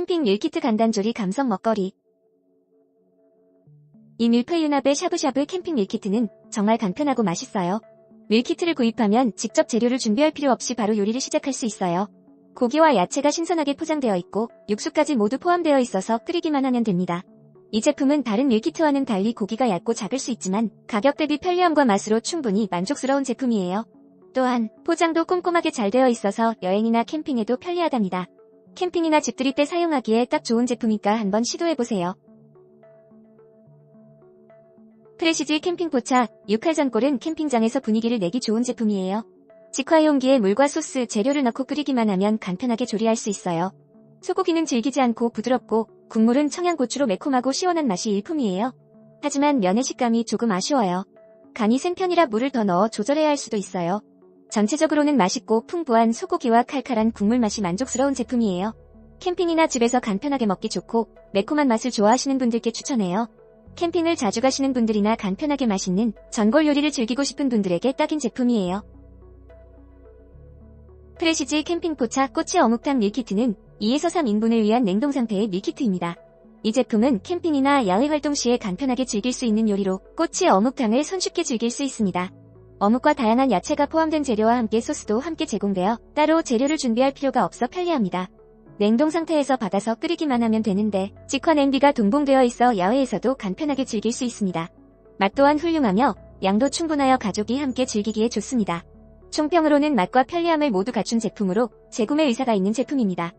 캠핑 밀키트 간단조리 감성 먹거리 이 밀푀유나베 샤브샤브 캠핑 밀키트는 정말 간편하고 맛있어요. 밀키트를 구입하면 직접 재료를 준비할 필요 없이 바로 요리를 시작할 수 있어요. 고기와 야채가 신선하게 포장되어 있고 육수까지 모두 포함되어 있어서 끓이기만 하면 됩니다. 이 제품은 다른 밀키트와는 달리 고기가 얇고 작을 수 있지만 가격 대비 편리함과 맛으로 충분히 만족스러운 제품이에요. 또한 포장도 꼼꼼하게 잘 되어 있어서 여행이나 캠핑에도 편리하답니다. 캠핑이나 집들이 때 사용하기에 딱 좋은 제품이니까 한번 시도해보세요. 프레시지 캠핑 포차 6할전골은 캠핑장에서 분위기를 내기 좋은 제품이에요. 직화 용기에 물과 소스, 재료를 넣고 끓이기만 하면 간편하게 조리할 수 있어요. 소고기는 질기지 않고 부드럽고 국물은 청양고추로 매콤하고 시원한 맛이 일품이에요. 하지만 면의 식감이 조금 아쉬워요. 간이 센 편이라 물을 더 넣어 조절해야 할 수도 있어요. 전체적으로는 맛있고 풍부한 소고기와 칼칼한 국물 맛이 만족스러운 제품이에요. 캠핑이나 집에서 간편하게 먹기 좋고 매콤한 맛을 좋아하시는 분들께 추천해요. 캠핑을 자주 가시는 분들이나 간편하게 맛있는 전골 요리를 즐기고 싶은 분들에게 딱인 제품이에요. 프레시지 캠핑 포차 꼬치 어묵탕 밀키트는 2에서 3인분을 위한 냉동 상태의 밀키트입니다. 이 제품은 캠핑이나 야외 활동 시에 간편하게 즐길 수 있는 요리로 꼬치 어묵탕을 손쉽게 즐길 수 있습니다. 어묵과 다양한 야채가 포함된 재료와 함께 소스도 함께 제공되어 따로 재료를 준비할 필요가 없어 편리합니다. 냉동 상태에서 받아서 끓이기만 하면 되는데 직화 냄비가 동봉되어 있어 야외에서도 간편하게 즐길 수 있습니다. 맛 또한 훌륭하며 양도 충분하여 가족이 함께 즐기기에 좋습니다. 총평으로는 맛과 편리함을 모두 갖춘 제품으로 재구매 의사가 있는 제품입니다.